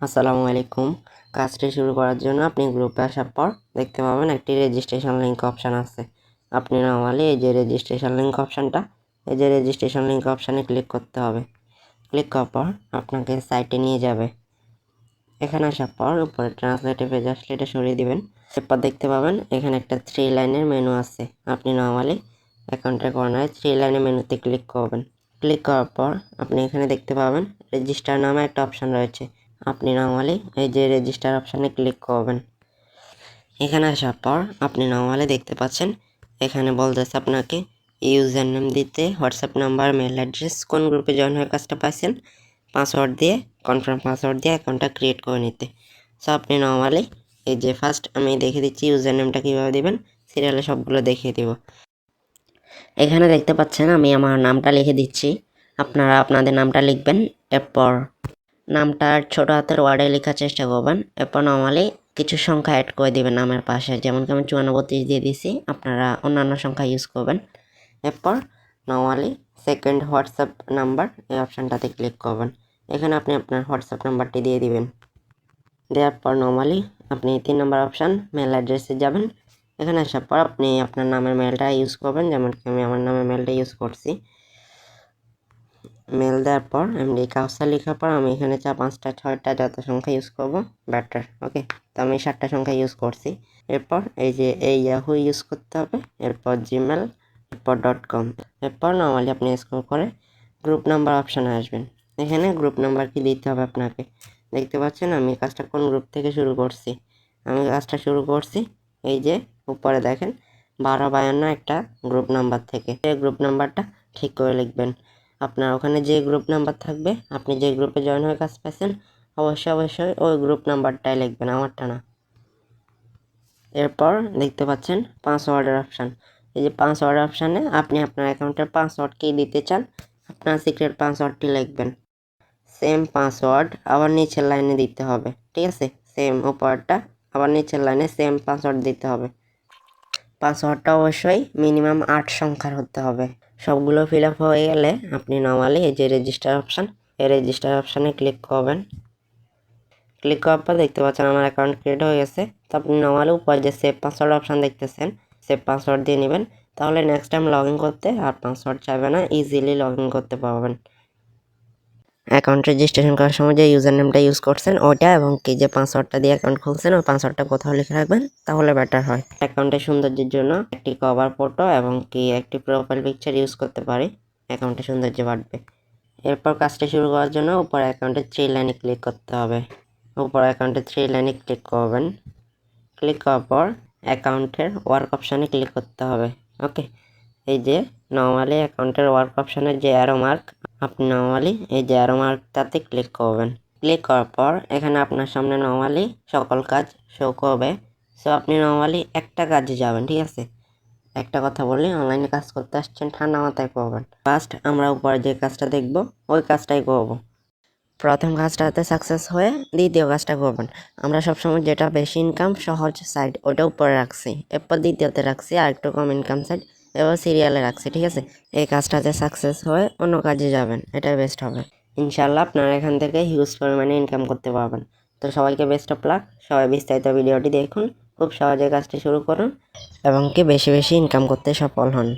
আসসালামু আলাইকুম। কাজটি শুরু করার জন্য আপনি গ্রুপে আসার পর দেখতে পাবেন একটি রেজিস্ট্রেশন লিঙ্ক অপশান আছে। আপনি নর্মালি এই যে রেজিস্ট্রেশন লিঙ্ক অপশানটা এই যে রেজিস্ট্রেশন লিঙ্ক অপশানে ক্লিক করতে হবে। ক্লিক করার পর আপনাকে সাইটে নিয়ে যাবে। এখানে আসার পর উপরে ট্রান্সলেটে পেজ আসলে এটা সরিয়ে দেবেন। এরপর দেখতে পাবেন এখানে একটা থ্রি লাইনের মেনু আছে। আপনি নর্মালি অ্যাকাউন্টের কর্নারে থ্রি লাইনের মেনুতে ক্লিক করবেন। ক্লিক করার পর আপনি এখানে দেখতে পাবেন রেজিস্টার নামে একটা অপশান রয়েছে। আপনি নর্মালি এই যে রেজিস্টার অপশানে ক্লিক করবেন। এখানে আসার পর আপনি নর্মালি দেখতে পাচ্ছেন, এখানে বলতেছে আপনাকে ইউজার নেম দিতে হোয়াটসঅ্যাপ নাম্বার মেল অ্যাড্রেস কোন গ্রুপে জয়েন হয়ে কাজটা পাচ্ছেন পাসওয়ার্ড দিয়ে কনফার্ম পাসওয়ার্ড দিয়ে অ্যাকাউন্টটা ক্রিয়েট করে নিতে। সো আপনি নর্মালি এই যে ফার্স্ট আমি দেখে দিচ্ছি ইউজার নেমটা কীভাবে দেবেন সিরিয়ালে সবগুলো দেখিয়ে দিব। এখানে দেখতে পাচ্ছেন আমি আমার নামটা লিখে দিচ্ছি। আপনারা আপনাদের নামটা লিখবেন, এরপর নামটা ছোট হাতের ওয়ার্ডে লেখার চেষ্টা করবেন। এরপর নর্মালি কিছু সংখ্যা অ্যাড করে দিবেন নামের পাশে। যেমন আমি চুয়ান্ন বত্রিশ দিয়ে দিছি, আপনারা অন্যান্য সংখ্যা ইউজ করবেন। এরপর নর্মালি সেকেন্ড হোয়াটসঅ্যাপ নাম্বার এই অপশানটাতে ক্লিক করবেন। এখানে আপনি আপনার হোয়াটসঅ্যাপ নাম্বারটি দিয়ে দিবেন। দেওয়ার পর নর্মালি আপনি তিন নম্বর অপশান মেল অ্যাড্রেসে যাবেন। এখানে আসার পর আপনি আপনার নামের মেলটা ইউজ করবেন। যেমন কি আমি আমার নামের মেলটা ইউজ করছি। মেল দেওয়ার পর এমডি কাউসার লেখার পর আমি এখানে চা পাঁচটা, ছয়টা যত সংখ্যা ইউজ করব ব্যাটার ওকে তো আমি সাতটা সংখ্যা ইউজ করছি। এরপর এই যে এই ইয়াহু ইউজ করতে হবে, এরপর জিমেল এরপর ডট কম এরপর নর্মালি আপনি স্ক্রল করে গ্রুপ নাম্বার অপশানে আসবেন। এখানে গ্রুপ নাম্বার কি দিতে হবে আপনাকে? দেখতে পাচ্ছেন আমি কাজটা কোন গ্রুপ থেকে শুরু করছি? আমি কাজটা শুরু করছি, এই যে উপরে দেখেন, বারো বায়ান্ন একটা গ্রুপ নাম্বার থেকে। এই গ্রুপ নাম্বারটা ঠিক করে লিখবেন। আপনার ওখানে যে গ্রুপ নাম্বার থাকবে, আপনি যে গ্রুপে জয়েন হয়ে কাজ পাচ্ছেন অবশ্যই অবশ্যই ওই গ্রুপ নাম্বারটাই লিখবেন, আমারটা না। এরপর দেখতে পাচ্ছেন পাসওয়ার্ডের অপশান এই যে পাসওয়ার্ড অপশানে আপনি আপনার অ্যাকাউন্টের পাসওয়ার্ড কী দিতে চান, আপনার সিক্রেট পাসওয়ার্ডটি লিখবেন। সেম পাসওয়ার্ড আবার নিচের লাইনে দিতে হবে, ঠিক আছে? সেম উপরটা আবার নিচের লাইনে সেম পাসওয়ার্ড দিতে হবে। পাসওয়ার্ডটা অবশ্যই মিনিমাম আট সংখ্যার হতে হবে। সবগুলো ফিল আপ হয়ে গেলে আপনি নর্মালি এই যে রেজিস্টার অপশান এই রেজিস্টার অপশানে ক্লিক করবেন। ক্লিক করার পর দেখতে পাচ্ছেন আমার অ্যাকাউন্ট ক্রিয়েট হয়ে গেছে। তো আপনি নর্মালি উপরে যে সেভ পাসওয়ার্ড অপশান দেখতেছেন সেভ পাসওয়ার্ড দিয়ে নেবেন। তাহলে নেক্সট টাইম লগ করতে আর পাসওয়ার্ড চাইবে না ইজিলি লগ করতে পারবেন। অ্যাকাউন্ট রেজিস্ট্রেশন করার সময় যে ইউজার নেমটা ইউজ করছেন ওটা এবং কি যে পাসওয়ার্ডটা দিয়ে অ্যাকাউন্ট খুলছেন, ওই পাসওয়ার্ডটা কোথাও লিখে রাখবেন, তাহলে বেটার হয়। অ্যাকাউন্টের সৌন্দর্যের জন্য একটি কভার ফটো এবং কি একটি প্রোফাইল পিকচার ইউজ করতে পারি অ্যাকাউন্টের সৌন্দর্য বাড়বে। এরপর কাজটা শুরু করার জন্য উপর অ্যাকাউন্টে থ্রি লাইনে ক্লিক করতে হবে। উপর অ্যাকাউন্টে থ্রি লাইনে ক্লিক করবেন। ক্লিক করার পর অ্যাকাউন্টের ওয়ার্ক অপশানে ক্লিক করতে হবে। ওকে এই যে নর্মালি অ্যাকাউন্টের ওয়ার্ক অপশানের যে অ্যারো মার্ক আপনি নর্মালি এই যে অ্যারো মার্কটাতে ক্লিক করবেন। ক্লিক করার পর এখানে আপনার সামনে নর্মালি সকল কাজ শো করবে। সো আপনি নর্মালি একটা কাজে যাবেন, ঠিক আছে? একটা কথা বলি অনলাইনে কাজ করতে আসছেন, ঠান্ডা মাথায় করবেন ফার্স্ট আমরা উপরে যে কাজটা দেখব, ওই কাজটাই করব। প্রথম কাজটাতে সাকসেস হয়ে দ্বিতীয় কাজটা করবেন। আমরা সবসময় যেটা বেশি ইনকাম সহজ সাইড ওটা উপরে রাখছি। এরপর দ্বিতীয়তে রাখছি আর একটু কম ইনকাম সাইড এবার সিরিয়ালে রাখছি, ঠিক আছে? এই কাজটাতে সাকসেস হয়ে, অন্য কাজে যাবেন, এটাই বেস্ট হবে। ইনশাল্লাহ আপনারা এখান থেকে হিউজ পরিমাণে ইনকাম করতে পারবেন। তো সবাইকে বেস্ট অফ লাক সবাই বিস্তারিত ভিডিওটি দেখুন, খুব সহজে কাজটি শুরু করুন এবং কি বেশি বেশি ইনকাম করতে সফল হন।